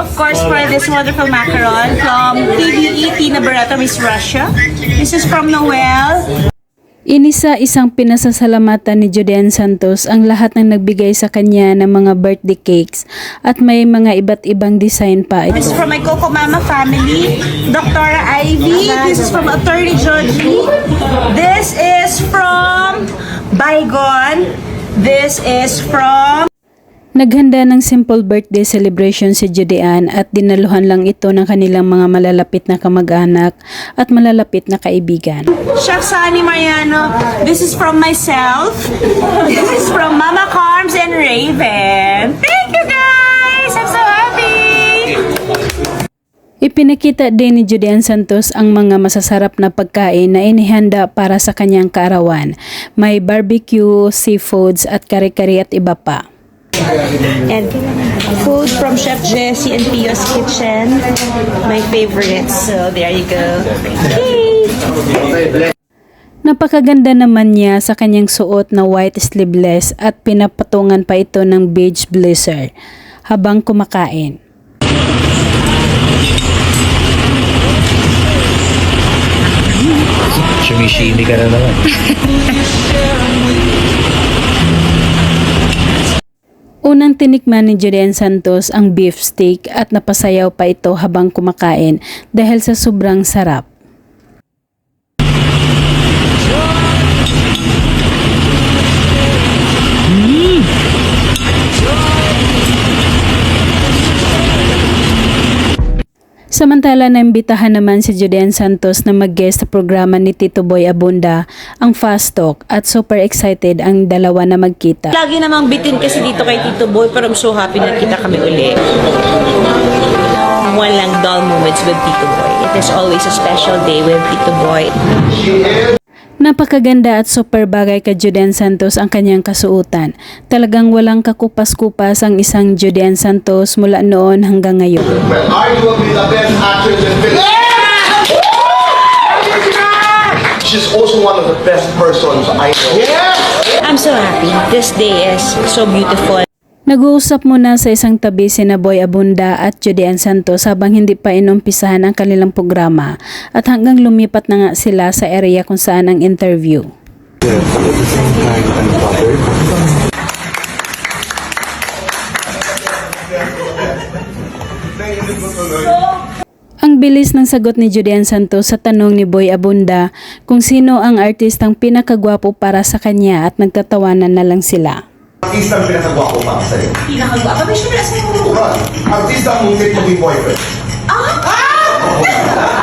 of course, for this wonderful macaron from TVE, Tina Barreto, Miss Russia. This is from Noel. Inisa-isang pinasasalamatan ni Judean Santos ang lahat ng nagbigay sa kanya ng mga birthday cakes at may mga iba't ibang design pa. This is from my Coco Mama family, Dr. Ivy. This is from Attorney Georgie. This is from Bygone. This is from Naghanda ng simple birthday celebration si Judean at dinaluhan lang ito ng kanilang mga malalapit na kamag-anak at malalapit na kaibigan. Chef Sunny Mariano. This is from myself. This is from Mama Carms and Raven. Thank you guys! I'm so happy! Ipinakita din ni Judean Santos ang mga masasarap na pagkain na inihanda para sa kanyang kaarawan. May barbecue, seafoods at kare-kare at iba pa. And food from Chef Jessie and Pio's Kitchen. My favorites. So there you go. Yay! Napakaganda naman niya sa kanyang suot na white sleeveless at pinapatungan pa ito ng beige blazer habang kumakain. Sumishimi ka na naman. Unang tinikman ni Julian Santos ang beef steak at napasayaw pa ito habang kumakain dahil sa sobrang sarap. Samantala naimbitahan naman si Julian Santos na mag-guest sa programa ni Tito Boy Abunda ang Fast Talk at super excited ang dalawa na magkita. Lagi namang bitin kasi dito kay Tito Boy pero I'm so happy na kita kami uli. Walang dull moments with Tito Boy. It is always a special day with Tito Boy. Napakaganda at super bagay kay Judean Santos ang kanyang kasuotan. Talagang walang kakupas-kupas ang isang Judean Santos mula noon hanggang ngayon. Well, arguably the best actress in film. She's also one of the best persons I know. I'm so happy. This day is so beautiful. Nag-uusap muna sa isang tabi si Boy Abunda at Judean Santos habang hindi pa inumpisahan ang kanilang programa at hanggang lumipat na nga sila sa area kung saan ang interview. Ang bilis ng sagot ni Judean Santos sa tanong ni Boy Abunda kung sino ang artistang pinakagwapo para sa kanya at nagtatawanan na lang sila. Artista ang pinakagwapo para sa'yo. Pinakagwapa. May syempre sa Turan, artista ang muntik maging boyfriend. Ah!